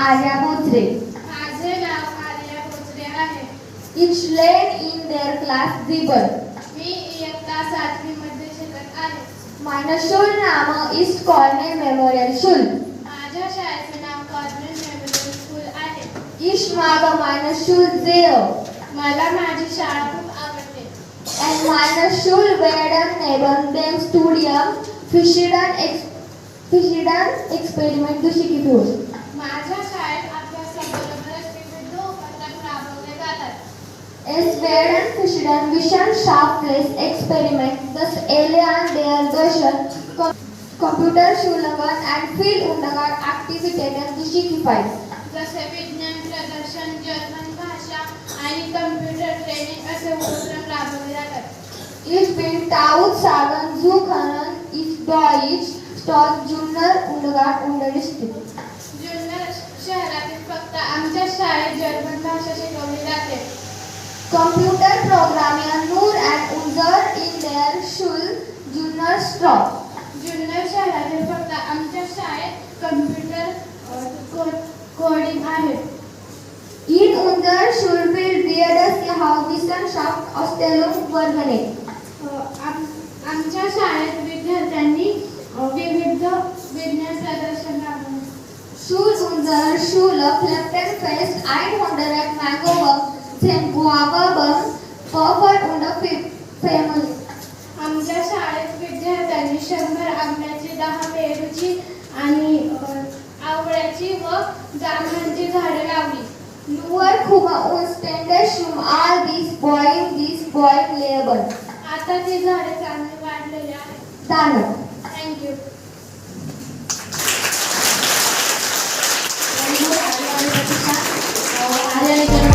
आर्या बोचरे माझे नाव आर्या भोसले आहे. Each led in their class दिबर मी इयत्ता सातवीमध्ये शिकत आहे. मानशूल नाम ईस्ट कॉर्नेल मेमोरियल शूल माझ्या शाळेचे नाव कॉर्नल मेमोरियल स्कूल आहे. ईस्ट माग मानशूल जेव मला माझी शाळा खूप आवडते. And Manashul Werden neben dem Studium Fischerden ex Fischerden Experiment durchgeführt. माझ्या शाळेत अभ्यासाबरोबरच विविध उपक्रम राबवले जातात Es werden Fischerden Wissenschaftliches Experiment, das Alien der deutschen Com Computerschulungen and Fielduntergang Aktivitäten durchgeführt. जसे विज्ञान प्रदर्शन जर्मन भाषा आणि कम्प्युटर ट्रेनिंग असे उपक्रम राबवले जातात Ich bin tausend sagen zu können, ich स्टॉक जुन्नर उंडगाट उंडरी स्थित जुन्नर शहरातील फक्त आमच्या शाळेत जर्मन भाषा शिकवली जाते. कॉम्प्युटर प्रोग्रामिंग नूर अँड उंजर इन देअर शूल जुन्नर स्टॉक जुन्नर शहरातील फक्त आमच्या शाळेत कॉम्प्युटर कोडिंग आहे. इन उंदर शूल बिल बीएडस या हाउसिंग शॉप ऑस्ट्रेलिया वर्ल्डमध्ये आमच्या शाळेत विद्यार्थ्यांनी अ, विविध विज्ञान प्रदर्शन राबवले Schul unserer Schule Fest 100 Mangobaum, 10 Guavabaum, Pfeffer und Family. आमच्या शाळेत विद्यार्थ्यांनी शंभर आंब्याची दहा पेरूची आणि अ, आवळ्याची व जांभळाची झाडे लावली Nur Kummer und ständig um all dies Bäume, dies Bäume leben. आता ती झाडे चांगली वाढलेली आहेत Danke. आर्या